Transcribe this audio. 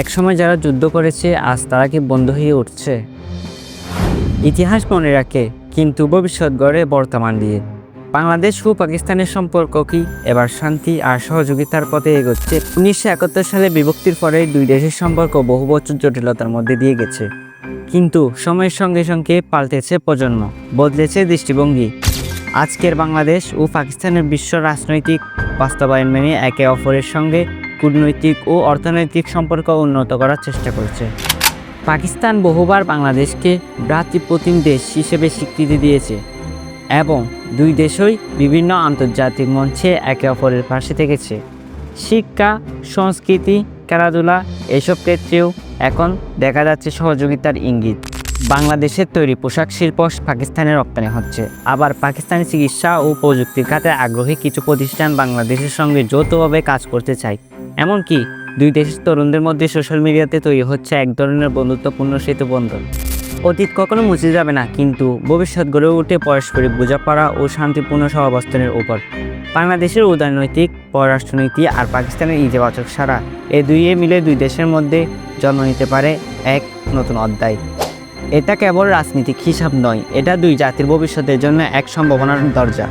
একসময় যারা যুদ্ধ করেছে, আজ তারা কি বন্ধ হয়ে উঠছে? ইতিহাস মনে রাখে, কিন্তু ভবিষ্যৎ গড়ে বর্তমান দিয়ে। বাংলাদেশ ও পাকিস্তানের সম্পর্ক কি? এবার শান্তি আর সহযোগিতার পথে এগোচ্ছে। উনিশশো একাত্তর সালে বিভক্তির পরে দুই দেশের সম্পর্ক বহু বছর জটিলতার মধ্যে দিয়ে গেছে। কিন্তু সময়ের সঙ্গে সঙ্গে পাল্টেছে প্রজন্ম, বদলেছে দৃষ্টিভঙ্গি। আজকের বাংলাদেশ ও পাকিস্তানের বিশ্ব রাজনৈতিক বাস্তবায়ন মেনে একে অপরের সঙ্গে কূটনৈতিক ও অর্থনৈতিক সম্পর্ক উন্নত করার চেষ্টা করছে। পাকিস্তান বহুবার বাংলাদেশকে ভ্রাতৃপ্রতিম দেশ হিসেবে স্বীকৃতি দিয়েছে এবং দুই দেশই বিভিন্ন আন্তর্জাতিক মঞ্চে একে অপরের পাশে থেকেছে। শিক্ষা, সংস্কৃতি, খেলাধুলা এসব ক্ষেত্রেও এখন দেখা যাচ্ছে সহযোগিতার ইঙ্গিত। বাংলাদেশের তৈরি পোশাক শিল্প পাকিস্তানে রপ্তানি হচ্ছে। আবার পাকিস্তানি চিকিৎসা ও প্রযুক্তির খাতে আগ্রহী কিছু প্রতিষ্ঠান বাংলাদেশের সঙ্গে যৌথভাবে কাজ করতে চায়। এমনকি দুই দেশের তরুণদের মধ্যে সোশ্যাল মিডিয়াতে তৈরি হচ্ছে এক ধরনের বন্ধুত্বপূর্ণ সেতু বন্ধন অতীত কখনো মুছে যাবে না, কিন্তু ভবিষ্যৎ গড়ে উঠে পারস্পরিক বোঝাপড়া ও শান্তিপূর্ণ সহাবস্থানের উপর। বাংলাদেশের উদারনৈতিক, পররাষ্ট্রনীতি আর পাকিস্তানের ইতিবাচক সারা, এ দুইয়ে মিলে দুই দেশের মধ্যে জন্ম নিতে পারে এক নতুন অধ্যায়। এটা কেবল রাজনীতিক হিসাব নয়, এটা দুই জাতির ভবিষ্যতের জন্য এক সম্ভাবনার দরজা।